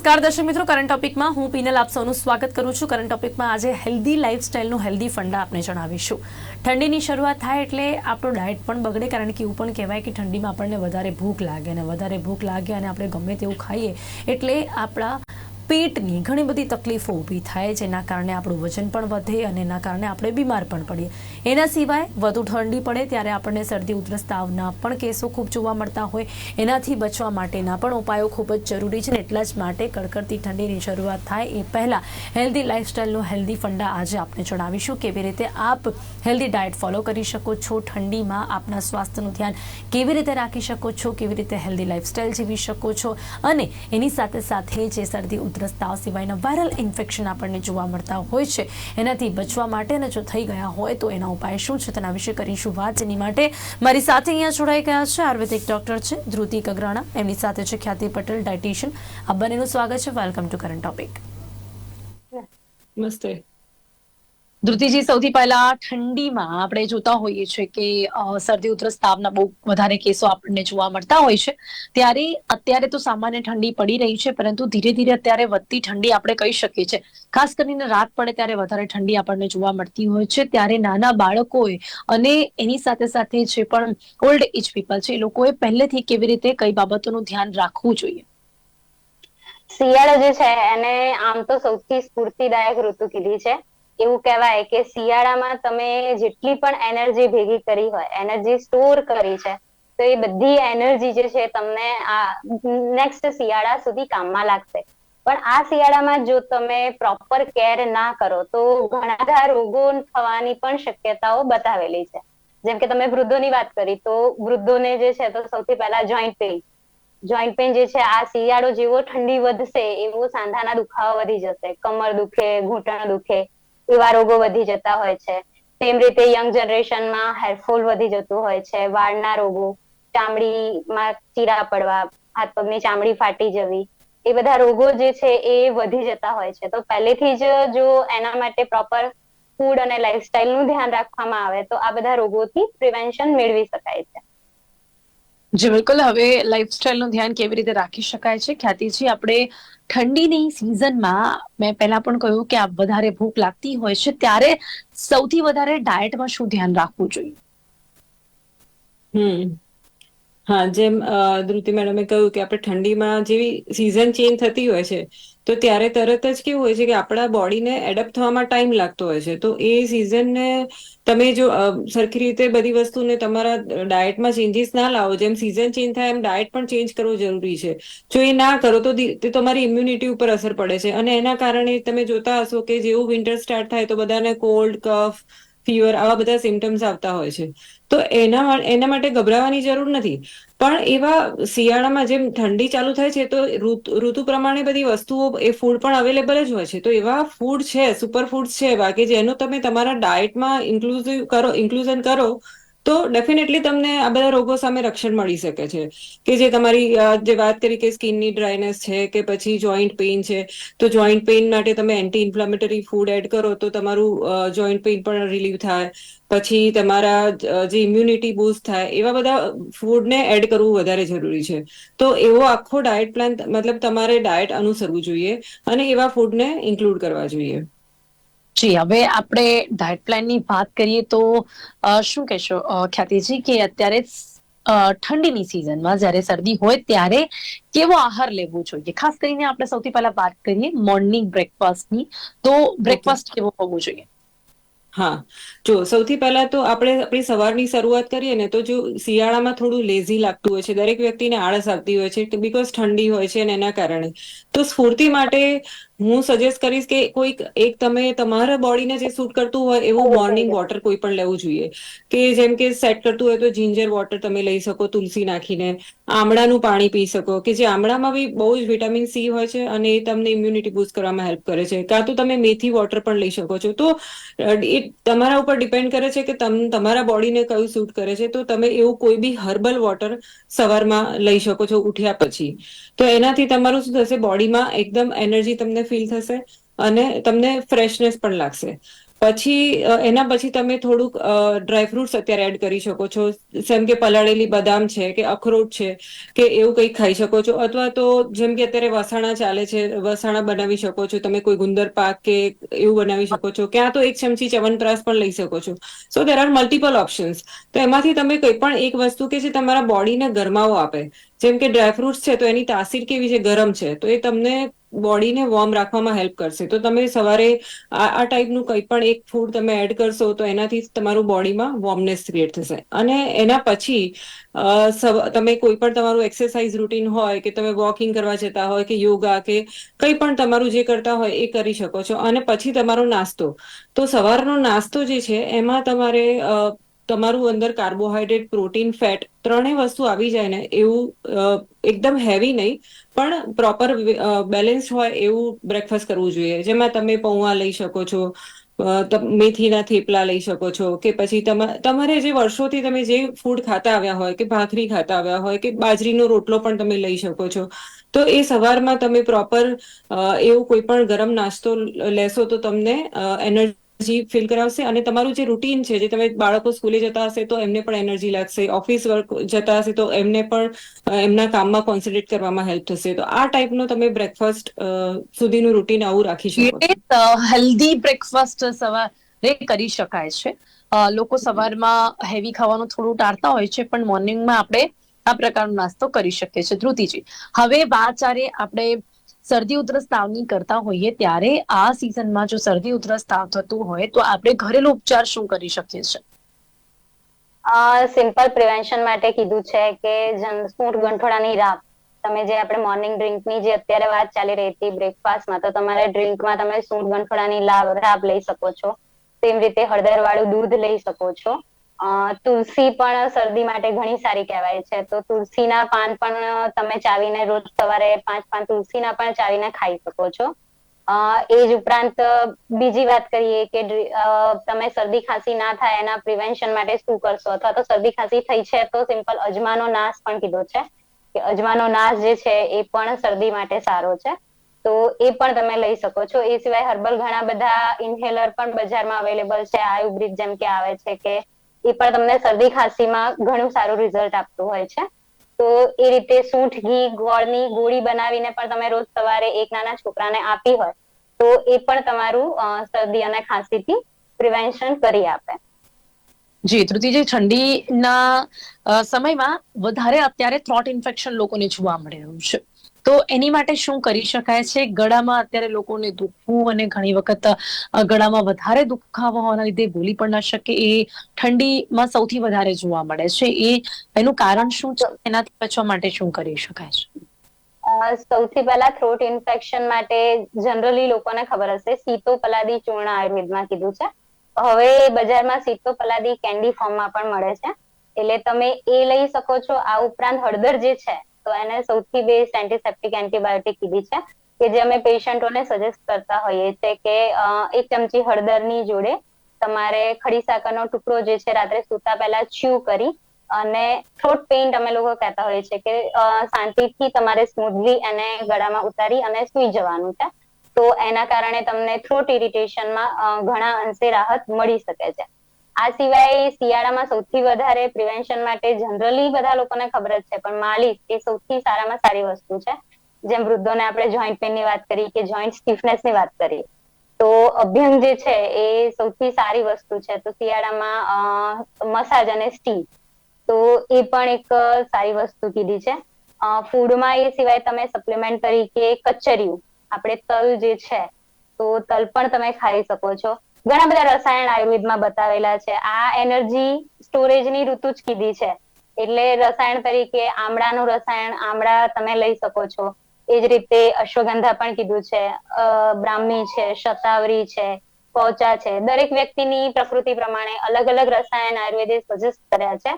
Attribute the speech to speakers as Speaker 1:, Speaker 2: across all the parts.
Speaker 1: નમસ્કાર દર્શક મિત્રો કરંટ ટોપિકમાં હું પીનલ આપ સૌનું સ્વાગત કરું છું. કરંટ ટોપિકમાં આજે હેલ્ધી લાઇફસ્ટાઇલનું હેલ્ધી ફંડા આપને જણાવીશું. ઠંડીની શરૂઆત થાય એટલે આપણો ડાયટ પણ બગડે, કારણ કે એવું પણ કહેવાય કે ઠંડીમાં આપણને વધારે ભૂખ લાગે. અને વધારે ભૂખ લાગે અને આપણે ગમે તેવું ખાઈએ એટલે આપણા પેટની ઘણી બધી તકલીફો ઊભી થાય જેના કારણે આપણું વજન પણ વધે અને એના કારણે આપણે બીમાર પણ પડીએ. એના સિવાય વધુ ઠંડી પડે ત્યારે આપણને શરદી, ઉધરસ, તાવના પણ કેસો ખૂબ જોવા મળતા હોય. એનાથી બચવા માટેના પણ ઉપાયો ખૂબ જ જરૂરી છે એટલા જ માટે કડકડતી ઠંડીની શરૂઆત થાય એ પહેલાં હેલ્ધી લાઇફસ્ટાઇલનો હેલ્ધી ફંડા આજે આપને જણાવીશું. કેવી રીતે આપ હેલ્ધી ડાયટ ફોલો કરી શકો છો, ઠંડીમાં આપના સ્વાસ્થ્યનું ધ્યાન કેવી રીતે રાખી શકો છો, કેવી રીતે હેલ્ધી લાઇફસ્ટાઇલ જીવી શકો છો અને એની સાથે સાથે જે શરદી, ઉધરસ તાવ સિવાયના વાયરલ ઇન્ફેક્શન આપણને જોવા મળતા હોય છે. એનાથી બચવા માટે અને જો થઈ ગયા હોય તો એના ઉપાય શું છે તેના વિશે કરીશું વાત. એની માટે મારી સાથે અહીંયા જોડાઈ ગયા છે આયુર્વેદિક ડોક્ટર છે ધ્રુતિ કગરાણા. એમની સાથે છે ખ્યાતિ પટેલ, ડાયટિશિયન. આ બંનેનું સ્વાગત છે. Welcome to current topic.
Speaker 2: નમસ્તે.
Speaker 1: ધ્રુતિજી સૌથી પહેલા ઠંડીમાં આપણે જોતા હોઈએ છીએ કે શરદી ઉધરસ તાવના બહુ વધારે કેસો આપણને જોવા મળતા હોય છે. ત્યારે અત્યારે તો સામાન્ય ઠંડી પડી રહી છે, પરંતુ ધીરે ધીરે અત્યારે વધતી ઠંડી આપણે કહી શકીએ છીએ. ખાસ કરીને રાત પડે ત્યારે વધારે ઠંડી આપણને જોવા મળતી હોય છે. ત્યારે નાના બાળકોએ અને એની સાથે સાથે જે પણ ઓલ્ડ એજ પીપલ છે, એ લોકોએ પહેલેથી કેવી રીતે કઈ બાબતોનું ધ્યાન રાખવું જોઈએ?
Speaker 3: શિયાળો જે છે, એને આમ તો સૌથી સ્ફૂર્તિદાયક ઋતુ કીધી છે. એવું કહેવાય કે શિયાળામાં તમે જેટલી પણ એનર્જી ભેગી કરી હોય, એનર્જી સ્ટોર કરી છે, તો એ બધી એનર્જી જે છે તમને આ નેક્સ્ટ શિયાળા સુધી કામમાં લાગશે. પણ આ શિયાળામાં જો તમે પ્રોપર કેર ના કરો, તો ઘણા બધા રોગો થવાની પણ શક્યતાઓ બતાવેલી છે. જેમ કે તમે વૃદ્ધોની વાત કરી, તો વૃદ્ધોને જે છે તો સૌથી પહેલા જોઈન્ટ પેઇન જોઈન્ટ પેઇન જે છે, આ શિયાળો જેવો ઠંડી વધશે, એવો સાંધાના દુખાવા વધી જશે. કમર દુખે, ઘૂંટણ દુખે એવા રોગો વધી જતા હોય છે. તેમ રીતે યંગ જનરેશનમાં હેરફોલ વધી જતું હોય છે, વાળના રોગો, ચામડીમાં ચીરા પડવા, હાથ પગની ચામડી ફાટી જવી, એ બધા રોગો જે છે એ વધી જતા હોય છે. તો પહેલેથી જ જો એના માટે પ્રોપર ફૂડ અને લાઇફસ્ટાઇલનું ધ્યાન રાખવામાં આવે, તો આ બધા રોગોથી પ્રિવેન્શન મેળવી શકાય છે.
Speaker 1: જી, બિલકુલ. હવે લાઇફસ્ટાઇલનું ધ્યાન કેવી રીતે રાખી શકાય છે? ખ્યાતિજી, આપણે ઠંડીની સિઝનમાં મેં પહેલા પણ કહ્યું કે આ વધારે ભૂખ લાગતી હોય છે, ત્યારે સૌથી વધારે ડાયટમાં શું ધ્યાન રાખવું જોઈએ?
Speaker 2: હમ. હા, જેમ ધ્રુતિ મેડમે કહ્યું કે આપણે ઠંડીમાં જેવી સિઝન ચેન્જ થતી હોય છે, તો ત્યારે તરત જ કેવું હોય છે કે આપણા બોડીને એડપ્ટ થવામાં ટાઈમ લાગતો હોય છે. તો એ સિઝનને તમે જો સરખી રીતે બધી વસ્તુને તમારા ડાયટમાં ચેન્જીસ ના લાવો, જેમ સિઝન ચેન્જ થાય એમ ડાયટ પણ ચેન્જ કરવો જરૂરી છે. જો એ ના કરો તો તે તમારી ઇમ્યુનિટી ઉપર અસર પડે છે. અને એના કારણે તમે જોતા હશો કે જેવું વિન્ટર સ્ટાર્ટ થાય તો બધાને કોલ્ડ કફ ફીવર આવા બધા સિમ્ટમ્સ આવતા હોય છે. તો એના એના માટે ગભરાવાની જરૂર નથી. પણ એવા શિયાળામાં જેમ ઠંડી ચાલુ થાય છે, તો ઋતુ પ્રમાણે બધી વસ્તુઓ, એ ફૂડ પણ અવેલેબલ જ હોય છે. તો એવા ફૂડ છે સુપર ફૂડ છે એવા કે જેનું તમે તમારા ડાયટમાં ઇન્ક્લુઝિવ કરો ઇન્ક્લુઝન કરો તો ડેફિનેટલી તમને આ બધા રોગો સામે રક્ષણ મળી શકે છે. કે જે તમારી જે વાત કરી કે સ્કિનની ડ્રાયનેસ છે કે પછી જોઈન્ટ પેઇન છે, તો જોઈન્ટ પેઇન માટે તમે એન્ટી ઇન્ફ્લામેટરી ફૂડ એડ કરો તો તમારું જોઈન્ટ પેઇન પણ રિલીવ થાય. પછી તમારા જે ઇમ્યુનિટી બૂસ્ટ થાય, એવા બધા ફૂડને એડ કરવું વધારે જરૂરી છે. તો એવો આખો ડાયટ પ્લાન મતલબ તમારે ડાયટ અનુસરવું જોઈએ અને એવા ફૂડને ઇન્ક્લુડ કરવા જોઈએ.
Speaker 1: જી હવે આપણે ડાયટ પ્લાનની વાત કરીએ તો શું કહેશો? ખ્યાતિજી કે અત્યારે ઠંડીની સિઝનમાં જ્યારે શરદી હોય ત્યારે કેવો આહાર લેવો જોઈએ? ખાસ કરીને આપણે સૌથી પહેલા વાત કરીએ મોર્નિંગ બ્રેકફાસ્ટની તો બ્રેકફાસ્ટ કેવો હોવો જોઈએ?
Speaker 2: હા. જો સૌથી પહેલા તો આપણે આપણી સવારની શરૂઆત કરીએ ને તો જો શિયાળામાં થોડું લેઝી લાગતું હોય છે દરેક વ્યક્તિને આળસ આવતી હોય છે બીકોઝ ઠંડી હોય છે અને એના કારણે. તો સ્ફૂર્તિ માટે હું સજેસ્ટ કરીશ કે કોઈક એક તમે તમારા બોડીને જે સૂટ કરતું હોય એવું મોર્નિંગ વોટર કોઈ પણ લેવું જોઈએ. કે જેમ કે સેટ કરતું હોય તો જિંજર વોટર તમે લઈ શકો તુલસી નાખીને. આમળાનું પાણી પી શકો. કે જે આમળામાં બી બહુ જ વિટામિન સી હોય છે અને એ તમને ઇમ્યુનિટી બૂસ્ટ કરવામાં હેલ્પ કરે છે. કાં તો તમે મેથી વોટર પણ લઈ શકો છો. તો એ તમારા ઉપર ડિપેન્ડ કરે છે કે તમ, તમારા બોડીને કયું સૂટ કરે છે. તો તમે એવું કોઈ બી હર્બલ વોટર સવારમાં લઈ શકો છો ઉઠ્યા પછી. તો એનાથી તમારું શું થશે? બોડીમાં એકદમ એનર્જી તમને ફીલ થશે અને તમને ફ્રેશનેસ પણ લાગશે. પછી એના પછી તમે થોડુંક ડ્રાયફ્રુટ્સ અત્યારે એડ કરી શકો છો. જેમ કે પલાળેલી બદામ છે કે અખરોટ છે કે એવું કંઈક ખાઈ શકો છો. અથવા તો જેમ કે અત્યારે વસાણા ચાલે છે, વસાણા બનાવી શકો છો. તમે કોઈ ગુંદર પાક કે એવું બનાવી શકો છો. ક્યાં તો એક ચમચી ચવનપ્રાસ પણ લઈ શકો છો. So there are multiple options તો એમાંથી તમે કોઈ પણ એક વસ્તુ કે જે તમારા બોડીને ગરમાવો આપે. જેમ કે ડ્રાયફ્રુટ્સ છે તો એની તાસીર કેવી છે? ગરમ છે. તો એ તમને બોડીને વોર્મ રાખવામાં હેલ્પ કરશે. તો તમે સવારે આ ટાઈપનું કંઈ પણ એક ફૂડ તમે એડ કરશો, તો એનાથી તમારું બોડીમાં વોર્મનેસ ક્રિએટ થશે. અને એના પછી તમે કોઈ પણ તમારું એક્સરસાઇઝ રૂટીન હોય કે તમે વોકિંગ કરવા જતા હોય કે યોગા કે કંઈ પણ તમારું જે કરતા હોય એ કરી શકો છો. અને પછી તમારો નાસ્તો. તો સવારનો નાસ્તો જે છે, એમાં તમારે તમારું અંદર કાર્બોહાઈડ્રેટ, પ્રોટીન, ફેટ ત્રણેય વસ્તુ આવી જાય ને એવું એકદમ હેવી નહીં, પણ પ્રોપર બેલેન્સ હોય એવું બ્રેકફાસ્ટ કરવું જોઈએ. જેમાં તમે પૌવા લઈ શકો છો મેથીના થેપલા લઈ શકો છો, કે પછી તમા- તમારે જે વર્ષોથી તમે જે ફૂડ ખાતા આવ્યા હોય, કે ભાખરી ખાતા આવ્યા હોય, કે બાજરીનો રોટલો પણ તમે લઈ શકો છો, તો એ સવારમાં તમે પ્રોપર એવું કોઈ પણ ગરમ નાસ્તો લેશો તો તમને એનર્જી ફીલ કરાવશે અને તમારું જે રૂટીન છે, જે તમે બાળકો સ્કૂલે જતા હશે તો એમને પણ એનર્જી લાગશે. ઓફિસ વર્ક જતા હશે તો એમને પણ એમના કામમાં કોન્સન્ટ્રેટ કરવામાં હેલ્પ થશે. તો આ ટાઈપનો તમે બ્રેકફાસ્ટ સુધીનું રૂટીન આવું રાખી શકો
Speaker 1: હેલ્ધી બ્રેકફાસ્ટ સવારે કરી શકાય છે. લોકો સવારમાં હેવી ખાવાનું થોડું ટાળતા હોય છે, પણ મોર્નિંગમાં આપણે આ પ્રકારનો નાસ્તો કરી શકીએ છીએ ધ્રુતિજી. હવે વાત ચારે આપણે શરદી ઉધરસ તાવની કરતા હોઈએ ત્યારે આ સિઝનમાં જો શરદી ઉધરસ તાવ થતું હોય તો આપણે ઘરેલું ઉપચાર શું કરી શકીએ છીએ?
Speaker 3: સિમ્પલ પ્રિવેન્શન માટે કીધું છે કે જંતુર ગંઠોડાની રાબ તમે જે આપણે મોર્નિંગ ડ્રિંકની જે અત્યારે વાત ચાલી રહી હતી બ્રેકફાસ્ટમાં તો તમારે ડ્રિંકમાં તમે સૂંઠ ગંઠોડાની લાભ રાબ લઈ શકો છો. તેમ રીતે હળદર વાળું દૂધ લઈ શકો છો. અ, તુલસી પણ શરદી માટે ઘણી સારી કહેવાય છે. તો તુલસીના પાન પણ તમે ચાવીને રોજ સવારે પાંચ પાન તુલસીના પણ ચાવીને ખાઈ શકો છો. એ જ ઉપરાંત બીજી વાત કરીએ કે તમે શરદી ખાંસી ના થાય એના પ્રિવેન્શન માટે શું કરશો? અથવા તો શરદી ખાંસી થઈ છે તો સિમ્પલ અજમાનો નાશ પણ કીધો છે કે અજમાનો નાશ જે છે એ પણ શરદી માટે સારો છે. તો એ પણ તમે લઈ શકો છો. એ સિવાય હર્બલ ઘણા બધા ઇન્હેલર પણ બજારમાં અવેલેબલ છે. આયુર્વેદ જેમ કે આવે છે કે એ પણ તમને શરદી ખાંસીમાં ઘણું સારું રિઝલ્ટ આપતું હોય છે. તો એ રીતે સૂંઠ ઘી, ગોળની ગોળી બનાવીને પણ તમે રોજ સવારે એક નાના છોકરાને આપી હોય, તો એ પણ તમારું શરદી અને ખાંસીથી પ્રિવેન્શન કરી આપે.
Speaker 1: જી તૃતીજી ઠંડીના સમયમાં વધારે અત્યારે થ્રોટ ઇન્ફેક્શન લોકોને જોવા મળી રહ્યું છે. તો એની માટે શું કરી શકાય છે? ગળામાં અત્યારે લોકોને દુખવું અને ઘણી વખત ગળામાં વધારે દુખાવો હોવાના લીધે બોલી પણ ના શકે, એ ઠંડીમાં સૌથી વધારે જોવા મળે છે. એ, એનું કારણ શું છે? એનાથી બચવા માટે શું કરી શકાય છે?
Speaker 3: સૌથી પહેલા થ્રોટ ઇન્ફેક્શન માટે જનરલી લોકોને ખબર હશે. સીતો પલાદી ચૂર્ણ આયુર્વેદમાં કીધું છે. હવે બજારમાં સીતો પલાદી કેન્ડી ફોર્મમાં પણ મળે છે. એટલે તમે એ લઈ શકો છો. આ ઉપરાંત હળદર જે છે તો એને સૌથી બેસ્ટ એન્ટીસેપ્ટિક એન્ટીબાયોટિક કીધી છે, કે જે અમે પેશન્ટોને સજેસ્ટ કરતા હોઈએ છે કે એક ચમચી હળદરની જોડે તમારે ખડી સાકરનો ટુકડો જે છે રાત્રે સૂતા પહેલા ચ્યુ કરી અને થ્રોટ પેઇન્ટ અમે લોકો કહેતા હોઈએ છીએ કે શાંતિથી તમારે સ્મૂથલી એને ગળામાં ઉતારી અને સુઈ જવાનું છે. તો એના કારણે તમને થ્રોટ ઇરિટેશનમાં ઘણા અંશે રાહત મળી શકે છે. આ સિવાય શિયાળામાં સૌથી વધારે પ્રિવેન્શન માટે જનરલી બધા લોકોને ખબર જ છે, પણ માલિશ એ સૌથી સારામાં સારી વસ્તુ છે. જેમ વૃદ્ધોને આપણે જોઈન્ટ પેનની વાત કરી કે જોઈન્ટ સ્ટીફનેસની વાત કરી તો અભ્યંગ જે છે એ સૌથી સારી વસ્તુ છે. તો શિયાળામાં મસાજ અને સ્ટી તો એ પણ એક સારી વસ્તુ કીધી છે. ફૂડમાં એ સિવાય તમે સપ્લિમેન્ટ તરીકે કચરિયું, આપણે તલ જે છે, તો તલ પણ તમે ખાઈ શકો છો. ઘણા બધા રસાયણ આયુર્વેદમાં બતાવેલા છે. આ એનર્જી સ્ટોરેજની ઋતુ જ કીધી છે. એટલે રસાયણ તરીકે આમળાનું રસાયણ, આમળા તમે લઈ શકો છો. એ જ રીતે અશ્વગંધા પણ કીધું છે. બ્રાહ્મી છે, શતાવરી છે, પોચા છે. દરેક વ્યક્તિની પ્રકૃતિ પ્રમાણે અલગ અલગ રસાયણ આયુર્વેદે સજેસ્ટ કર્યા છે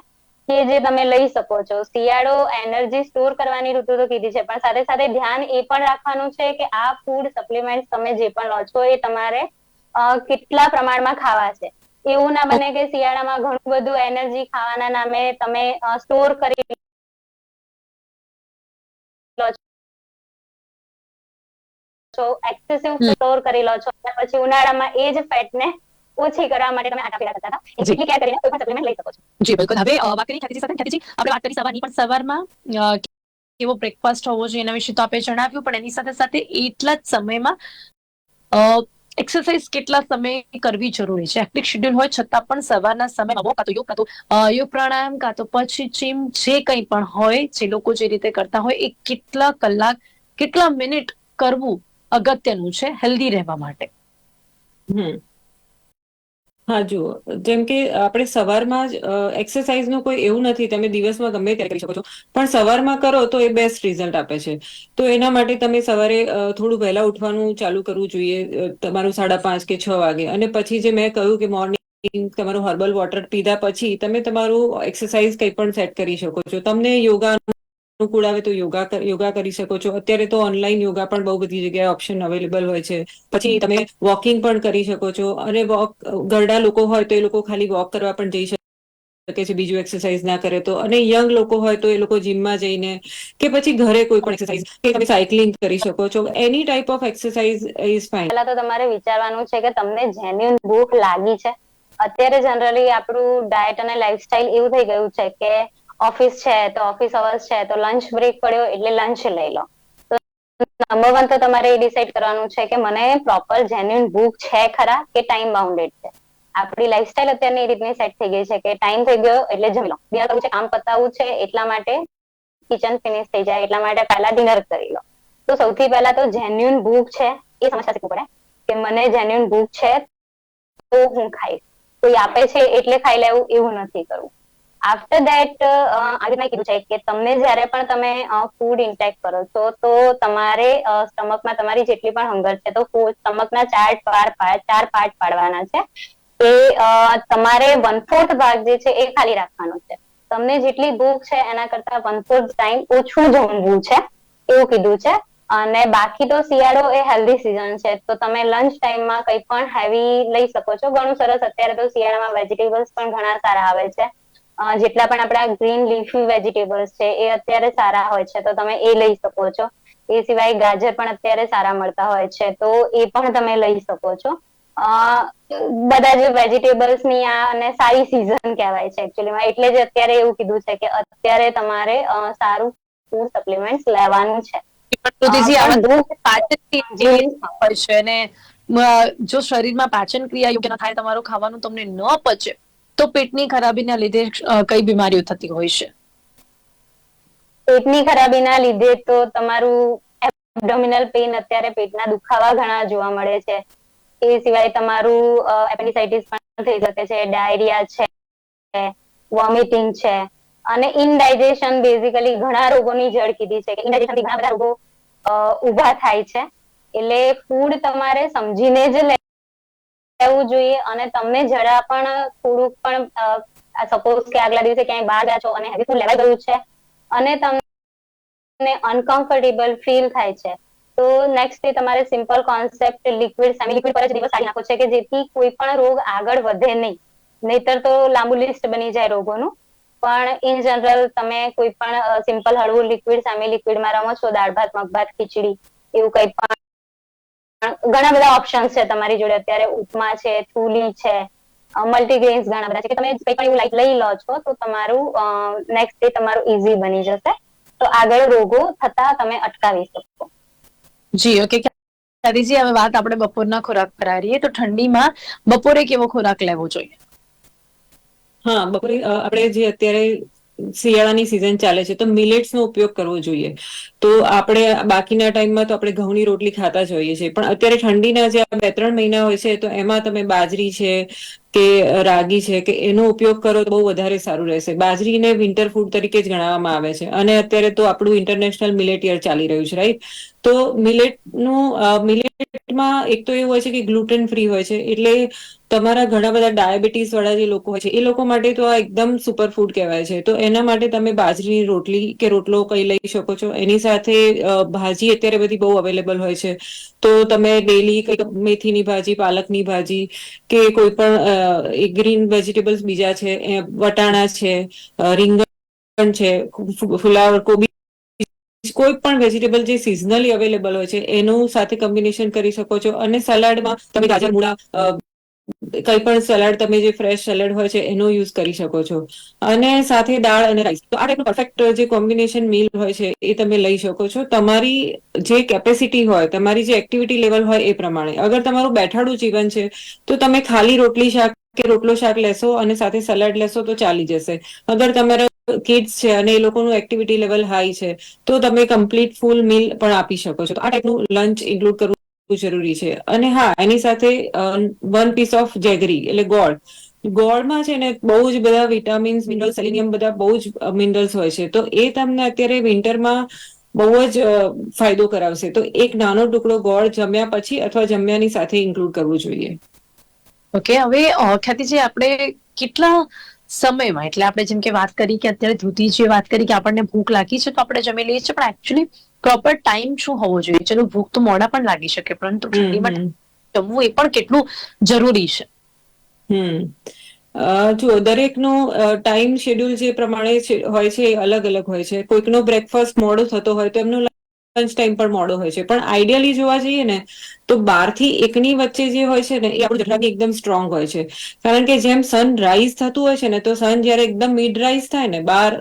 Speaker 3: કે જે તમે લઈ શકો છો. શિયાળો એનર્જી સ્ટોર કરવાની ઋતુ તો કીધી છે. પણ સાથે સાથે ધ્યાન એ પણ રાખવાનું છે કે આ ફૂડ સપ્લિમેન્ટ તમે જે પણ લો છો એ તમારે કેટલા પ્રમાણમાં ખાવા છે? એવું ના બને કે શિયાળામાં ઘણું બધું એનર્જી ખાવાના નામે તમે સ્ટોર કરી લો છો. એક્સેસિવ. સ્ટોર કરી લો છો. અને પછી ઉનાળામાં એ જ ફેટને ઓછી કરવા માટે તમે આટા પીડા કરતા હતા.
Speaker 1: જી.
Speaker 3: એટલી કરીને કોઈ પણ સપ્લિમેન્ટ લઈ શકો છો.
Speaker 1: જી બિલકુલ. હવે વાત કરીએ ખ્યાતિજી સાથે. ખ્યાતિજી આપણે વાત કરી સવારની. પણ સવારમાં કેવો બ્રેકફાસ્ટ હોવો જોઈએ એના વિશે તો આપણે જણાવ્યું પણ એની સાથે સાથે એટલા જ સમયમાં એક્સરસાઇઝ કેટલા સમય કરવી જરૂરી છે? એક્ટિવ શેડ્યુલ હોય છતાં પણ સવારના સમયમાં વોક તો યોગ, કાં યોગ પ્રાણાયામ, કાં તો પછી જીમ જે કંઈ પણ હોય, જે લોકો જે રીતે કરતા હોય, એ કેટલા કલાક, કેટલા મિનિટ કરવું અગત્યનું છે? હેલ્ધી રહેવા માટે.
Speaker 2: હમ. હા, જુઓ. જેમ કે આપણે સવારમાં જ એક્સરસાઇઝનું કોઈ એવું નથી, તમે દિવસમાં ગમે ત્યારે કરી શકો છો. પણ સવારમાં કરો તો એ બેસ્ટ રિઝલ્ટ આપે છે. તો એના માટે તમે સવારે થોડું વહેલા ઉઠવાનું ચાલુ કરવું જોઈએ તમારું સાડા પાંચ કે છ વાગે. અને પછી જે મેં કહ્યું કે મોર્નિંગ તમારું હર્બલ વોટર પીધા પછી તમે તમારું એક્સરસાઇઝ કંઈ પણ સેટ કરી શકો છો. તમને યોગા અનુકૂળ આવે તો યોગા યોગા કરી શકો છો. અત્યારે તો ઓનલાઈન યોગા પણ બહુ બધી જગ્યાએ ઓપ્શન અવેલેબલ હોય છે. પછી તમે વોકિંગ પણ કરી શકો છો. અને વોક ઘરડા લોકો હોય તો એ લોકો ખાલી વોક કરવા પણ જઈ શકે છે, બીજું એક્સરસાઇઝ ના કરે તો. અને યંગ લોકો હોય તો એ લોકો જીમમાં જઈને કે પછી ઘરે કોઈ પણ એક્સરસાઇઝ કે તમે સાયકલિંગ કરી શકો છો. Any type of exercise is fine
Speaker 3: પહેલા તો તમારે વિચારવાનું છે કે તમને જેન્યુન ભૂખ લાગી છે. અત્યારે જનરલી આપણું ડાયટ અને લાઈફસ્ટાઈલ એવું થઈ ગયું છે કે ઓફિસ છે, તો ઓફિસ અવર્સ છે, તો લંચ બ્રેક પડ્યો એટલે લંચ લઈ લો. તો નંબર વન તો તમારે એ ડિસાઈડ કરવાનું છે કે મને પ્રોપર જેન્યુન ભૂખ છે ખરા કે ટાઈમ બાઉન્ડેડ છે? આપણી લાઈફસ્ટાઈલ અત્યારની એ રીતની સેટ થઈ ગઈ છે કે ટાઈમ થઈ ગયો એટલે જમી લો. ડિનર કરવું છે કામ પતાવવું છે એટલા માટે કિચન ફિનિશ થઈ જાય, એટલા માટે પહેલા ડિનર કરી લો. તો સૌથી પહેલા તો જેન્યુન ભૂખ છે, એ સમસ્યા શીખવું પડે કે મને જેન્યુન ભૂખ છે તો હું ખાઈશ. કોઈ આપે છે એટલે ખાઈ લેવું એવું નથી કરવું. આફ્ટર દેટ આજે મેં કીધું છે કે તમને જ્યારે પણ તમે ફૂડ ઇન્ટેક કરો છો, તો તમારે સ્ટમકમાં તમારી જેટલી પણ હંગર છે, તો સ્ટમકના ચાર પાર ચાર પાર્ટ પાડવાના છે. એ તમારે વન ફોર્થ ભાગ જે છે, એ ખાલી રાખવાનો છે. તમને જેટલી ભૂખ છે, એના કરતા વન ફોર્થ ટાઈમ ઓછું જમવું છે, એવું કીધું છે. અને બાકી તો શિયાળો એ હેલ્ધી સિઝન છે, તો તમે લંચ ટાઈમમાં કંઈ પણ હેવી લઈ શકો છો. ઘણું સરસ, અત્યારે તો શિયાળામાં વેજીટેબલ્સ પણ ઘણા સારા આવે છે. જેટલા પણ આપણા ગ્રીન લીફી વેજીટેબલ્સ છે એ અત્યારે સારા હોય છે તો તમે એ લઈ શકો છો. એ સિવાય ગાજર પણ અત્યારે સારા મળતા હોય છે તો એ પણ તમે લઈ શકો છો. અ, બધા જ વેજીટેબલ્સની આ અને સારી સિઝન કહેવાય છે એકચ્યુઅલીમાં એટલે જ અત્યારે એવું કીધું છે કે અત્યારે તમારે સારું ફૂડ સપ્લિમેન્ટ લેવાનું છે.
Speaker 1: જો શરીરમાં પાચન ક્રિયા યોગ્ય ન થાય તમારું ખાવાનું તમને ન પચે. તો પેટની ખરાબીના લીધે કઈ બીમારીઓ થતી હોય છે?
Speaker 3: પેટની ખરાબીના લીધે તો તમારું એબડોમિનલ પેઇન અત્યારે પેટના દુખાવા ઘણા જોવા મળે છે. એ સિવાય તમારું એપેન્ડિસાઇટિસ પણ થઈ શકે છે, ડાયરિયા છે વોમિટિંગ છે, અને ઇનડાઇજેશન બેઝિકલી ઘણા રોગોની જડ કીધી છે. કે ઇનડાઇજેશન ઘણા બધા રોગો ઊભા થાય છે. એટલે ફૂડ તમારે સમજીને જ લેવું જોઈએ અને તમને જરા પણ થોડુંક પણ સપોઝ કે આગલા દિવસે ક્યાંય બહાર ગયા છો અને હેવી ફૂડ લેવાઈ ગયું છે અને તમને અનકમ્ફર્ટેબલ ફીલ થાય છે, તો નેક્સ્ટ ડે તમારે simple concept liquid semi liquid પર જ દિવસ કાઢી નાખો છે કે જેથી કોઈ પણ રોગ આગળ વધે નહીં. નહીતર તો લાંબુ લિસ્ટ બની જાય રોગોનું. પણ ઇન જનરલ તમે કોઈ પણ સિમ્પલ હળવું લિક્વિડ સામે લિક્વિડમાં રમો છો, દાળ ભાત, મગ ભાત, ખીચડી, એવું કંઈ પણ ઘણા બધા ઓપ્શન્સ છે તમારી જોડે. અત્યારે ઉપમા છે થૂલી છે મલ્ટીગ્રેન્સ ઘણા બધા છે કે તમે કંઈ પણ એવું લાઈક લઈ લો છો તો તમારું નેક્સ્ટ ડે તમારું ઈઝી બની જશે. તો આગળ રોગો થતા તમે અટકાવી શકો.
Speaker 1: જી ઓકે હરીજી હવે વાત આપણે બપોરના ખોરાક પર આવીએ. તો ઠંડીમાં બપોરે કેવો ખોરાક લેવો જોઈએ?
Speaker 2: હા બપોરે આપણે જે અત્યારે શિયાળાની સિઝન ચાલે છે, તો મિલેટ્સનો ઉપયોગ કરવો જોઈએ. તો આપણે બાકીના ટાઈમમાં તો આપણે ઘઉંની રોટલી ખાતા જ હોઈએ છીએ. પણ અત્યારે ઠંડીના જે બે ત્રણ મહિના હોય છે, તો એમાં તમે બાજરી છે કે રાગી છે, કે એનો ઉપયોગ કરો તો બહુ વધારે સારું રહેશે. બાજરીને વિન્ટર ફૂડ તરીકે જ ગણાવવામાં આવે છે. અને અત્યારે તો આપણું ઇન્ટરનેશનલ મિલેટ યર ચાલી રહ્યું છે રાઈટ તો મિલેટનું મિલેટમાં એક તો એવું હોય છે કે ગ્લુટેન ફ્રી હોય છે, એટલે તમારા ઘણા બધા ડાયાબિટીસ વાળા જે લોકો હોય છે, એ લોકો માટે તો આ એકદમ સુપર ફૂડ કહેવાય છે. તો એના માટે તમે બાજરીની રોટલી કે રોટલો કઈ લઈ શકો છો. એની સાથે ભાજી અત્યારે બધી બહુ અવેલેબલ હોય છે. તો તમે ડેલી મેથીની ભાજી, પાલકની ભાજી કે કોઈ પણ ગ્રીન વેજીટેબલ્સ બીજા છે, એ વટાણા છે રીંગણ છે ફુલાવર કોબી કોઈ પણ વેજીટેબલ જે સિઝનલી અવેલેબલ હોય છે, એનું સાથે કોમ્બિનેશન કરી શકો છો. અને સલાડમાં તમે ગાજર, મૂળા કંઈ પણ સલાડ તમે જે ફ્રેશ સલાડ હોય છે, એનો યુઝ કરી શકો છો. અને સાથે દાળ અને રાઈસ તો આ ટાઈપનું પરફેક્ટ જે કોમ્બિનેશન મીલ હોય છે, એ તમે લઈ શકો છો. તમારી જે કેપેસિટી હોય, તમારી જે એક્ટિવિટી લેવલ હોય, એ પ્રમાણે. અગર તમારું બેઠાડું જીવન છે, તો તમે ખાલી રોટલી શાક કે રોટલો શાક લેશો અને સાથે સલાડ લેશો, તો ચાલી જશે. અગર તમારા કિડ્સ છે અને એ લોકોનું એક્ટિવિટી લેવલ હાઈ છે, તો તમે કમ્પ્લીટ ફૂલ મીલ પણ આપી શકો છો. આ ટાઈપનું લંચ ઇન્ક્લુડ કરવું જરૂરી છે. અને હા, એની સાથે વન પીસ ઓફ જેગરી એટલે ગોળ. ગોળમાં છે ને, બહુ જ બધા વિટામિન્સ મિનરલ્સ સેલિનિયમ બધા બહુ જ મિનરલ્સ હોય છે. તો એ તમને અત્યારે વિન્ટરમાં બહુ જ ફાયદો કરાવશે. તો એક નાનો ટુકડો ગોળ જમ્યા પછી અથવા જમ્યાની સાથે ઇન્ક્લુડ કરવું જોઈએ.
Speaker 4: ઓકે, હવે ખ્યાતિજી આપણે કેટલા સમયમાં, એટલે આપણે જેમ કે વાત કરી કે અત્યારે ધ્રુતિજીએ વાત કરી કે આપણને ભૂખ લાગી છે, તો આપણે જમી લઈએ છીએ. પણ એકચ્યુઅલી પ્રોપર ટાઈમ શું હોવો જોઈએ? ચલો ભૂખ તો મોડા પણ લાગી શકે પરંતુ ઠંડીમાં જમવું એ પણ કેટલું જરૂરી છે.
Speaker 2: હમ. દરેકનો ટાઈમ શેડ્યુલ જે પ્રમાણે હોય છે એ અલગ અલગ હોય છે. કોઈકનો બ્રેકફાસ્ટ મોડો થતો હોય તો એમનો લંચ ટાઈમ પણ મોડો હોય છે. પણ આઈડિયલી જોવા જઈએ ને તો બારથી એકની વચ્ચે જે હોય છે ને એ આપણું જઠરાગ્નિ એકદમ સ્ટ્રોંગ હોય છે. કારણ કે જેમ સન રાઈઝ થતું હોય છે ને તો સન જ્યારે એકદમ મિડ રાઈઝ થાય ને બાર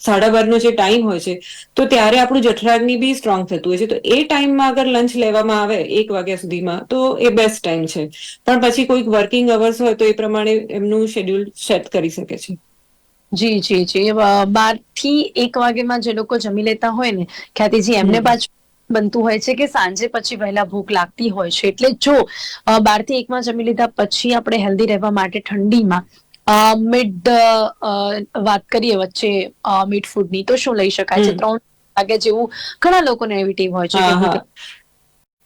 Speaker 2: સાડા બારનો જે ટાઈમ હોય છે તો ત્યારે આપણું જઠરાગ્નિ બી સ્ટ્રોંગ થતું હોય છે. તો એ ટાઈમમાં અગર લંચ લેવામાં આવે એક વાગ્યા સુધીમાં તો એ બેસ્ટ ટાઈમ છે. પણ પછી કોઈક વર્કિંગ અવર્સ હોય તો એ પ્રમાણે એમનું શેડ્યુલ સેટ કરી શકે છે.
Speaker 4: જી જી જી. બારથી એક વાગ્યામાં જે લોકો જમી લેતા હોય ને ખ્યાતિજી એમને. પાછું બનતું હોય છે કે સાંજે પછી વહેલા ભૂખ લાગતી હોય છે. એટલે જો બારથી એકમાં જમી લીધા પછી આપણે હેલ્ધી રહેવા માટે ઠંડીમાં મિડ વાત કરીએ વચ્ચે મિડ ફૂડની તો શું લઈ શકાય છે? ત્રણ વાગ્યા જેવું ઘણા લોકોને એવી ટીમ હોય છે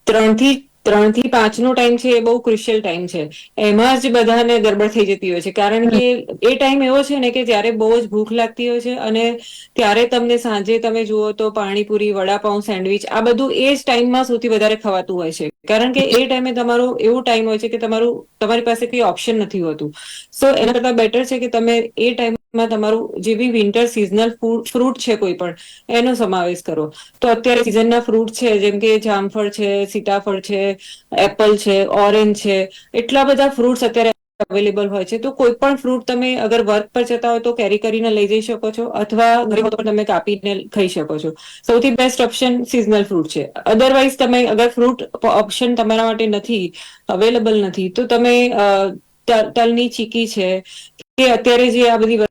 Speaker 2: ત્રણથી ત્રણથી પાંચ નો ટાઈમ છે, એ બહુ ક્રુશિયલ ટાઈમ છે. એમાં જ બધાને ગરબડ થઈ જતી હોય છે. કારણ કે એ ટાઈમ એવો છે ને કે જ્યારે બહુ જ ભૂખ લાગતી હોય છે અને ત્યારે તમને સાંજે તમે જુઓ તો પાણીપુરી, વડાપાઉં, સેન્ડવિચ, આ બધું એ જ ટાઈમમાં સૌથી વધારે ખવાતું હોય છે. કારણ કે એ ટાઈમે તમારો એવો ટાઈમ હોય છે કે તમારું, તમારી પાસે કઈ ઓપ્શન નથી હોતું. સો એના કરતા બેટર છે કે તમે એ ટાઈમમાં તમારું જે બી વિન્ટર સિઝનલ ફ્રૂટ છે કોઈ પણ, એનો સમાવેશ કરો. તો અત્યારે સિઝનના ફ્રૂટ છે, જેમ કે જામફળ છે, સીતાફળ છે એપલ છે ઓરેન્જ છે, એટલા બધા ફ્રૂટ્સ અત્યારે અવેલેબલ હોય છે. તો કોઈ પણ ફ્રૂટ તમે અગર વર્ક પર જતા હોય તો કેરી કરીને લઈ જઈ શકો છો, અથવા ઘરે પણ તમે કાપીને ખાઈ શકો છો. સૌથી બેસ્ટ ઓપ્શન સિઝનલ ફ્રૂટ છે. અદરવાઇઝ તમે અગર ફ્રૂટ ઓપ્શન તમારા માટે નથી અવેલેબલ નથી, તો તમે તલની ચીકી છે, કે અત્યારે જે આ બધી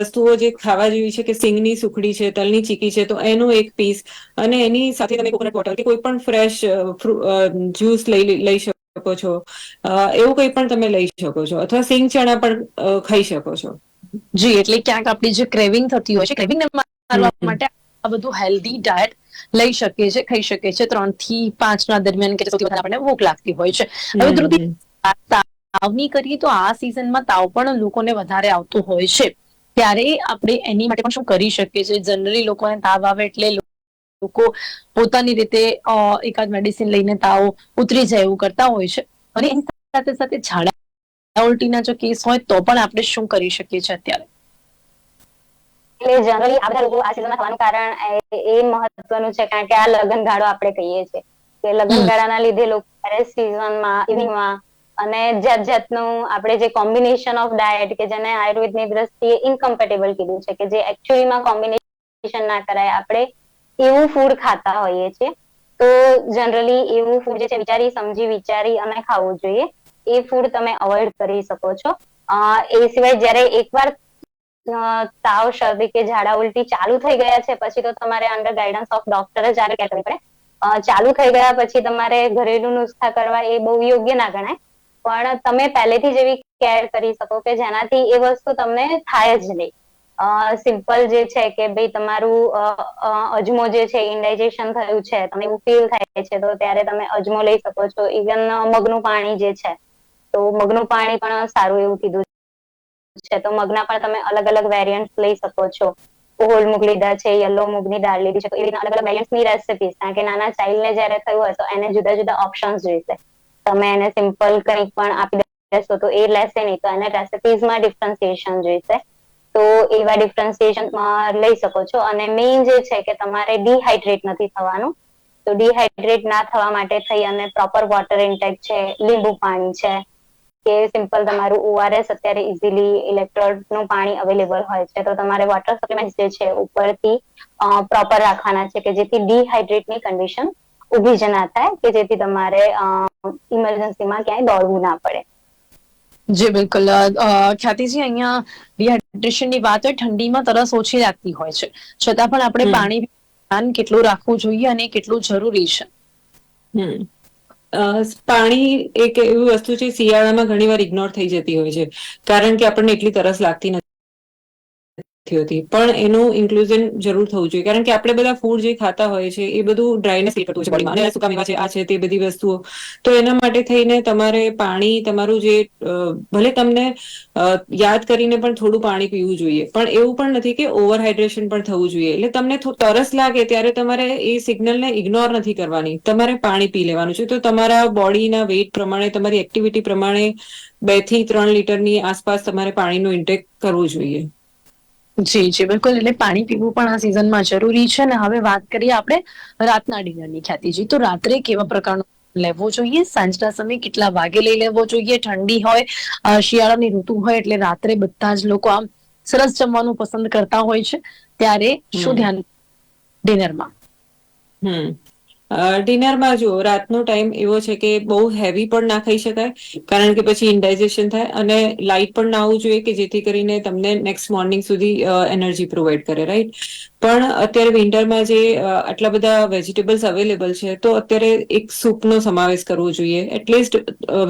Speaker 2: વસ્તુઓ જે ખાવા જેવી છે કે સિંગની સુખડી છે તલની ચીકી છે તો એનો એક પીસ અને એની સાથે તમે કોકોનટ વોટર કે કોઈ પણ ફ્રેશ જ્યુસ લઈ લઈ શકો છો. એવું કંઈ પણ તમે લઈ શકો છો અથવા સિંગ ચણા પણ ખાઈ શકો છો.
Speaker 4: જી એટલે ક્યાંક આપણી જે ક્રેવિંગ થતી હોય છે ક્રેવિંગ મારવા માટે આ બધું હેલ્ધી ડાયટ લઈ શકે છે ખાઈ શકે છે. ત્રણથી પાંચ ના દરમિયાન કે સૌથી વધારે આપણને ભૂખ લાગતી હોય છે. હવે ધ્રુતિ તાવની કરીએ તો આ સિઝનમાં તાવ પણ લોકોને વધારે આવતો હોય છે. ત્યારે આપણે એની માટે પણ શું કરી શકીએ છીએ? જનરલી લોકોને તાવ આવે એટલે લોકો પોતાની રીતે એકાદ મેડિસિન લઈને તાવ ઉતરી જાય એવું કરતા હોય છે. અને એની સાથે સાથે ઝાડા ઉલટીના જો કેસ હોય તો પણ આપણે શું કરી શકીએ છીએ અત્યારે?
Speaker 3: એટલે જનરલી આ બધા લોકો આ સિઝનમાં થવાનું કારણ એ- મહત્વનું છે કારણ કે આ લગન ગાળો આપણે કહીએ છીએ. કે લગન ગાળાના લીધે લોકો સિઝનમાં ઇવનિંગમાં અને જાત જાતનું આપણે જે કોમ્બિનેશન ઓફ ડાયટ કે જેને આયુર્વેદની દ્રષ્ટિએ ઇનકમ્પેટેબલ કીધું છે કે જે એકચ્યુઅલીમાં કોમ્બિનેશન ના કરાય, આપણે એવું ફૂડ ખાતા હોઈએ છીએ, તો જનરલી એવું ફૂડ જે છે, વિચારી, સમજી, વિચારી અને ખાવું જોઈએ, એ ફૂડ તમે અવોઇડ કરી શકો છો. એ સિવાય જ્યારે એકવાર તાવ, શરદી કે ઝાડા ઉલટી ચાલુ થઈ ગયા છે, પછી તો તમારે અંડર ગાઈડન્સ ઓફ ડોક્ટર જ આગળ કરવી પડે. ચાલુ થઈ ગયા પછી તમારે ઘરેલું નુસ્ખા કરવા એ બહુ યોગ્ય ના ગણાય. પણ તમે પહેલેથી જ એવી કેર કરી શકો કે જેનાથી એ વસ્તુ તમને થાય જ નહીં. સિમ્પલ જે છે કે ભાઈ તમારું અજમો જે છે ઇન્ડાઇજેશન થયું છે તમને એવું ફીલ થાય છે, તો ત્યારે તમે અજમો લઈ શકો છો. ઇવન મગનું પાણી જે છે, તો મગનું પાણી પણ સારું એવું કીધું છે. તો મગના પણ તમે અલગ અલગ વેરિયન્ટ લઈ શકો છો. હોલ મૂગ લીધા છે યલો મૂગની દાળ લીધી છે એવી રીતના અલગ અલગ વેરિયન્ટ્સની રેસિપીસ કારણ કે નાના ચાઇલ્ડ ને જયારે થયું હોય, તો એને જુદા જુદા ઓપ્શન્સ જોઈશે. તમે એને સિમ્પલ કંઈક પણ આપી દેશો તો એ લેશે નહીં તો એને રેસિપીઝમાં ડિફરન્સિએશન જોઈશે. તો એવા ડિફરન્સિએશન લઈ શકો છો. અને મેઇન જે છે કે તમારે ડિહાઇડ્રેટ નથી થવાનું. તો ડિહાઇડ્રેટ ના થવા માટે થઈ અને પ્રોપર વોટર ઇન્ટેક છે, લીંબુ પાણી છે, કે સિમ્પલ તમારું ઓઆરએસ અત્યારે ઇઝીલી ઇલેક્ટ્રોડનું પાણી અવેલેબલ હોય છે. તો તમારે વોટર સપ્લિમેન્ટ જે છે ઉપરથી પ્રોપર રાખવાના છે કે જેથી ડિહાઇડ્રેટની કન્ડિશન ઊભી જ ના થાય કે જેથી તમારે ઇમરજન્સીમાં ક્યાંય દોડવું ના પડે.
Speaker 4: જી બિલકુલ. ખ્યાતિજી અહીંયા ડિહાઇડ્રેશનની વાત હોય ઠંડીમાં તરસ ઓછી લાગતી હોય છે. છતાં પણ આપણે. પાણી ધ્યાન કેટલું રાખવું જોઈએ અને કેટલું જરૂરી છે?
Speaker 2: પાણી એક એવી વસ્તુ છે શિયાળામાં ઘણી વાર ઇગ્નોર થઈ જતી હોય છે. કારણ કે આપણને એટલી તરસ લાગતી નથી. હોતી. પણ એનું ઇન્ક્લુઝન જરૂર થવું જોઈએ. કારણ કે આપણે બધા ફૂડ જે ખાતા હોય છે, એ બધું ડ્રાયનેસ ફીલ કરતું છે. બોડીમાં અને સુકા મેવા છે? આ છે, તે બધી વસ્તુઓ. તો એના માટે થઈને તમારે પાણી, તમારું જે ભલે તમને યાદ કરીને પણ થોડું પાણી પીવું જોઈએ. પણ એવું પણ નથી કે ઓવર હાઇડ્રેશન પણ થવું જોઈએ. એટલે તમને તરસ લાગે ત્યારે તમારે એ સિગ્નલને ઇગ્નોર નથી કરવાની. તમારે પાણી પી લેવાનું છે. તો તમારા બોડીના વેઇટ પ્રમાણે, તમારી એક્ટિવિટી પ્રમાણે બેથી ત્રણ લીટરની આસપાસ તમારે પાણીનું ઇન્ટેક કરવું જોઈએ.
Speaker 4: જી જી બિલકુલ. એટલે પાણી પીવું પણ આ સિઝનમાં જરૂરી છે ને હવે વાત કરીએ આપણે રાતના ડિનરની ખ્યાતિજી તો રાત્રે કેવા પ્રકારનો લેવો જોઈએ? સાંજના સમયે કેટલા વાગે લઈ લેવો જોઈએ? ઠંડી હોય શિયાળાની ઋતુ હોય એટલે રાત્રે બધા જ લોકો આમ સરસ જમવાનું પસંદ કરતા હોય છે. ત્યારે શું ધ્યાન? ડિનરમાં
Speaker 2: હમ. ડિનરમાં જો રાતનો ટાઈમ એવો છે કે બહુ હેવી પણ ના ખાઈ શકાય, કારણ કે પછી ઇન્ડાઇજેશન થાય અને લાઇટ પણ ના આવવું જોઈએ કે જેથી કરીને તમને નેક્સ્ટ મોર્નિંગ સુધી એનર્જી પ્રોવાઈડ કરે રાઈટ પણ અત્યારે વિન્ટરમાં જે આટલા બધા વેજીટેબલ્સ અવેલેબલ છે, તો અત્યારે એક સૂપનો સમાવેશ કરવો જોઈએ. એટલીસ્ટ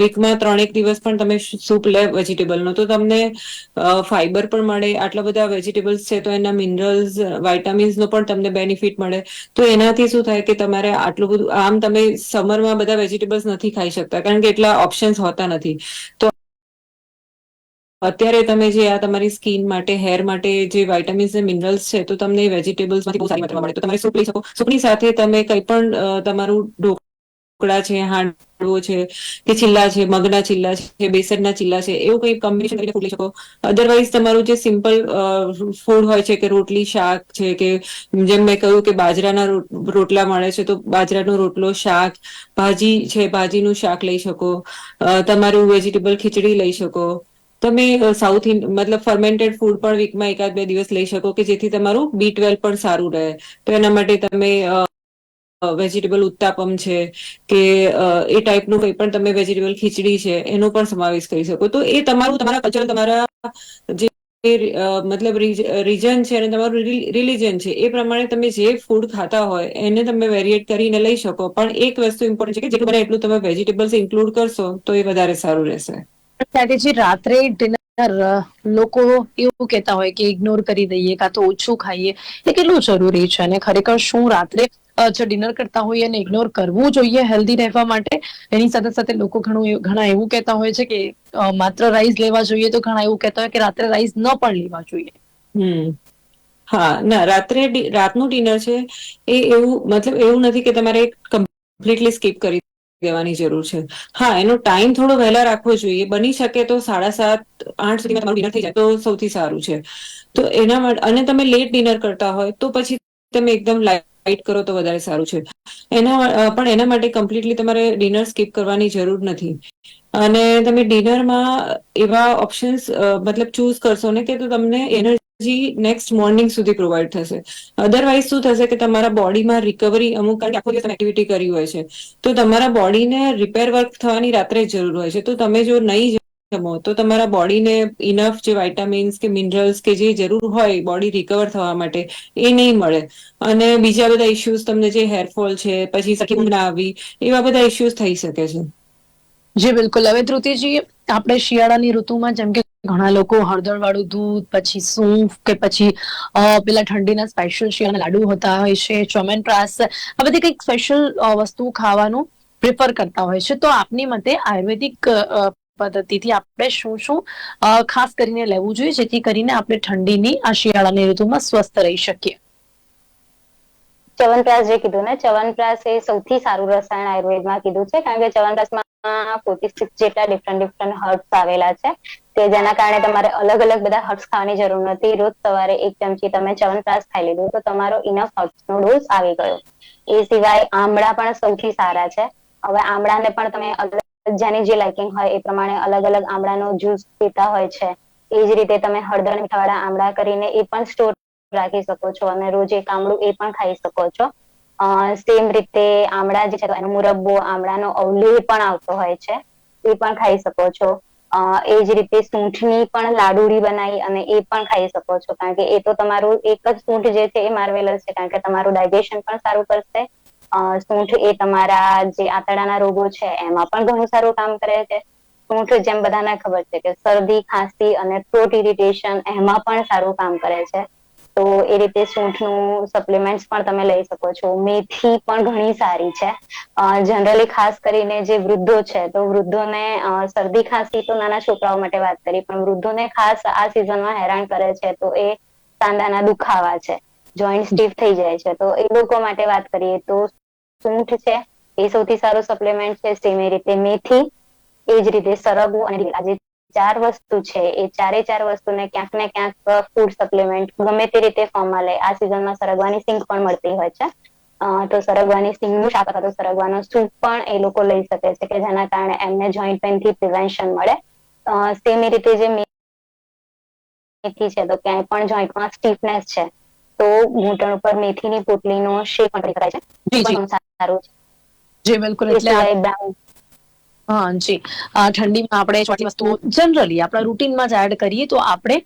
Speaker 2: વીકમાં ત્રણેક દિવસ પણ તમે સૂપ લે વેજીટેબલનો તો તમને ફાઈબર પણ મળે, આટલા બધા વેજીટેબલ્સ છે, તો એના મિનરલ્સ વાઇટામિન્સનો પણ તમને બેનિફિટ મળે. તો એનાથી શું થાય કે તમારે આટલું બધું, આમ તમે સમરમાં બધા વેજીટેબલ્સ નથી ખાઈ શકતા, કારણ કે એટલા ઓપ્શન્સ હોતા નથી. તો અત્યારે તમે જે આ તમારી સ્કિન માટે, હેર માટે જે વાઇટામિન્સ અને મિનરલ્સ છે, તો તમને વેજીટેબલ્સમાંથી બહુ સારી માત્રામાં મળે. તો તમે સૂપ લઈ શકો? સૂપની સાથે તમે કંઈ પણ તમારું ઢોકળા છે, હાંડવો છે, કે ચીલ્લા છે, મગના ચીલ્લા છે, બેસનના ચીલ્લા છે, એવું કંઈ કોમ્બિનેશન કરીને ફૂડ લઈ શકો. અધરવાઇઝ તમારું જે સિમ્પલ ફૂડ હોય છે કે રોટલી, શાક છે કે, જેમ મેં કહ્યું કે બાજરાના રોટલા મળે છે, તો બાજરાનો રોટલો, શાક, ભાજી છે, ભાજીનું શાક લઈ શકો. તમારું વેજીટેબલ ખીચડી લઈ શકો. તમે સાઉથ મતલબ ફર્મેન્ટેડ ફૂડ પણ વીકમાં એકાદ બે દિવસ લઈ શકો કે જેથી તમારું બી ટ્વેલ્વ પણ સારું રહે. તો એના માટે તમે વેજીટેબલ ઉત્તાપમ છે કે એ ટાઈપનું કંઈ પણ તમે વેજીટેબલ ખીચડી છે, એનો પણ સમાવેશ કરી શકો. તો એ તમારું, તમારા કલ્ચર તમારા જે મતલબ રીજન છે અને તમારું રિલીજન છે, એ પ્રમાણે તમે જે ફૂડ ખાતા હોય, એને તમે વેરિએટ કરીને લઈ શકો. પણ એક વસ્તુ ઇમ્પોર્ટન્ટ છે કે જેટલું બને એટલું તમે વેજીટેબલ્સ ઇન્ક્લુડ કરશો, તો એ વધારે સારું રહેશે.
Speaker 4: ખ્યાતિજી રાત્રે ડિનર લોકો એવું કહેતા હોય કે ઇગ્નોર કરી દઈએ, કાં તો ઓછું ખાઈએ, એ કેટલું જરૂરી છે? અને ખરેખર શું રાત્રે જો ડિનર કરતા હોઈએ અને ઇગ્નોર કરવું જોઈએ હેલ્ધી રહેવા માટે? એની સાથે સાથે લોકો ઘણું ઘણા એવું કહેતા હોય છે કે માત્ર રાઈસ લેવા જોઈએ તો ઘણા એવું કહેતા હોય કે રાત્રે રાઈસ ન પણ લેવા જોઈએ.
Speaker 2: હમ. હા, ના, રાત્રે રાતનું ડિનર છે એ એવું, મતલબ એવું નથી કે તમારે કમ્પ્લીટલી સ્કીપ કરી દેવાની જરૂર છે. હા, એનો ટાઈમ થોડો વહેલા રાખવો જોઈએ. બની શકે તો સાડા સાત, આઠ સુધીમાં તમારું ડિનર થઈ જાય તો સૌથી સારું છે. તો એના માટે અને તમે લેટ ડિનર કરતા હોય તો પછી તમે એકદમ લાઇટ કરો તો વધારે સારું છે. એના પણ એના માટે કમ્પ્લીટલી તમારે ડિનર સ્કીપ કરવાની જરૂર નથી. અને તમે ડિનરમાં એવા ઓપ્શન્સ મતલબ ચૂઝ કરશો ને કે તો તમને એનર્જી નેક્સ્ટ મોર્નિંગ સુધી પ્રોવાઈડ થશે. અધરવાઇઝ શું થશે કે તમારા બોડીમાં રિકવરી અમુક કારણ કે આખો દિવસ એક્ટિવિટી કરી હોય છે. તો તમારા બોડીને રિપેર વર્ક થવાની રાત્રે જરૂર હોય છે. તો તમે જો નહીં જમો, તો તમારા બોડીને ઇનફ જે વાઇટામિન્સ કે મિનરલ્સ કે જે જરૂર હોય બોડી રિકવર થવા માટે, એ નહીં મળે. અને બીજા બધા ઇશ્યુઝ તમને જે હેરફોલ છે, પછી સખી ના આવી, એવા બધા ઇશ્યુઝ થઈ શકે છે.
Speaker 4: જી, બિલકુલ. હવે ધ્રુતિજી, આપણે શિયાળાની ઋતુમાં જેમ કે ઘણા લોકો હળદર વાળું દૂધ, પછી સૂંફ કે પછી પેલા ઠંડીના સ્પેશિયલ શિયાળાના લાડુ હોતા હોય છે ચોમેનપ્રાસ આ બધી કંઈક સ્પેશિયલ વસ્તુ ખાવાનું પ્રિફર કરતા હોય છે. તો આપની મતે આયુર્વેદિક પદ્ધતિથી આપણે શું શું ખાસ કરીને લેવું જોઈએ જેથી કરીને આપણે ઠંડીની આ શિયાળાની ઋતુમાં સ્વસ્થ રહી શકીએ.
Speaker 3: ચ્યવનપ્રાશ જે કીધું ને ચ્યવનપ્રાશ એ સૌથી સારું રસાયણ આયુર્વેદમાં કીધું છે, કારણ કે ચ્યવનપ્રાશમાં ફોર્ટી જેટલા ડિફરન્ટ ડિફરન્ટ હર્બ્સ આવેલા છે, કે જેના કારણે તમારે અલગ અલગ બધા હર્બ્સ ખાવાની જરૂર નથી. રોજ સવારે એક ચમચી તમે ચ્યવનપ્રાશ ખાઈ લીધું, તો તમારો ઇનફ હર્બ્સ નો ડોઝ આવી ગયો. એ સિવાય આમળા પણ સૌથી સારા છે. હવે આમળાને પણ તમે અલગ જેની જે લાઇકિંગ હોય એ પ્રમાણે અલગ અલગ આમળાનો જ્યુસ પીતા હોય છે. એ જ રીતે તમે હળદર, મીઠાવાળા આમળા કરીને એ પણ સ્ટોર રાખી શકો છો અને રોજ એક આમળું એ પણ ખાઈ શકો છો. સેમ રીતે આમળા જે છે એનો મુરબ્બો, આમળાનો અવલેહ પણ આવતો હોય છે, એ પણ ખાઈ શકો છો. એ જ રીતે સૂંઠની પણ લાડુળી બનાવી અને એ પણ ખાઈ શકો છો. કારણ કે એ તો તમારું એક જ સૂંઠ જે છે, એ માર્વેલસ છે, કારણ કે તમારું ડાયજેશન પણ સારું કરશે. સૂંઠ એ તમારા જે આંતરડાના રોગો છે, એમાં પણ ઘણું સારું કામ કરે છે. સૂંઠ જેમ બધાને ખબર છે કે શરદી, ખાંસી અને થ્રોટ ઇરિટેશન એમાં પણ સારું કામ કરે છે. તો એ રીતે સૂંઠનું સપ્લિમેન્ટ્સ પણ તમે લઈ શકો છો. મેથી પણ ઘણી સારી છે. જનરલી ખાસ કરીને જે વૃદ્ધો છે, તો વૃદ્ધોને શરદી ખાંસી તો નાના છોકરાઓ માટે વાત કરી, પણ વૃદ્ધોને ખાસ આ સિઝનમાં હેરાન કરે છે, તો એ સાંધાના દુખાવા છે જોઈન્ટ સ્ટીફ થઈ જાય છે. તો એ લોકો માટે વાત કરીએ તો સૂંઠ છે, એ સૌથી સારો સપ્લિમેન્ટ છે સેમ રીતે મેથી, એ જ રીતે સરગવું અને લીલા જે ચાર વસ્તુ છે. એ ચારે ચાર વસ્તુને ક્યાંક ને ક્યાંક ફૂડ સપ્લિમેન્ટ ગમે તે રીતે ફોર્મમાં લે. આ સિઝનમાં સરગવાની સિંગ પણ મળતી હોય છે. તો સરગવાની સિંગનું શાક અથવા તો સરગવાનો સૂપ પણ એ લોકો લઈ શકે છે કે જેના કારણે એમને જોઈન્ટ પેનથી પ્રિવેન્શન મળે સેમ એ રીતે જે મેથી છે તો ક્યાંય પણ જોઈન્ટમાં સ્ટીફનેસ છે તો ઘૂંટણ ઉપર મેથીની પોટલીનો શેક પણ કરી શકાય છે. સારું છે.
Speaker 4: જી બિલકુલ. એટલે હા, જી. ઠંડીમાં આપણે ચોથી વસ્તુઓ જનરલી આપણા રૂટીનમાં જ એડ કરીએ તો આપણે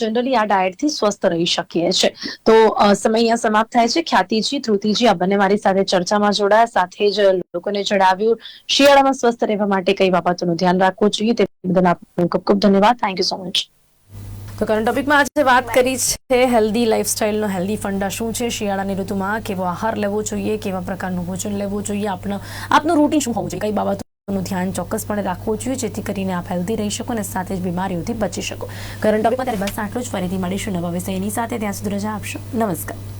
Speaker 4: જનરલી આ ડાયટથી સ્વસ્થ રહી શકીએ છીએ. તો સમય અહીંયા સમાપ્ત થાય છે. ખ્યાતિજી, ધ્રુતિજી, આ બંને મારી સાથે ચર્ચામાં જોડાયા. સાથે જ લોકોને જણાવ્યું, શિયાળામાં સ્વસ્થ રહેવા માટે કઈ બાબતોનું ધ્યાન રાખવું જોઈએ તે બદલ આપનું ખૂબ ખૂબ ધન્યવાદ. થેન્ક યુ સો મચ
Speaker 1: તો કરંટ ટોપિકમાં આજે વાત કરી છે હેલ્ધી લાઇફસ્ટાઇલનો હેલ્ધી ફંડા શું છે, શિયાળાની ઋતુમાં કેવો આહાર લેવો જોઈએ, કેવા પ્રકારનું ભોજન લેવું જોઈએ, આપનું આપનું રૂટીન શું હોવું જોઈએ, કઈ બાબતોનું ધ્યાન ચોક્કસપણે રાખવું જોઈએ, જેથી કરીને આપ હેલ્ધી રહી શકો અને સાથે જ બીમારીઓથી બચી શકો. કરંટ ટોપિકમાં ત્યારે બસ આટલું જ. ફરીથી મળીશું નવા વિષયની સાથે. ત્યાં સુધી રજા આપશો. નમસ્કાર.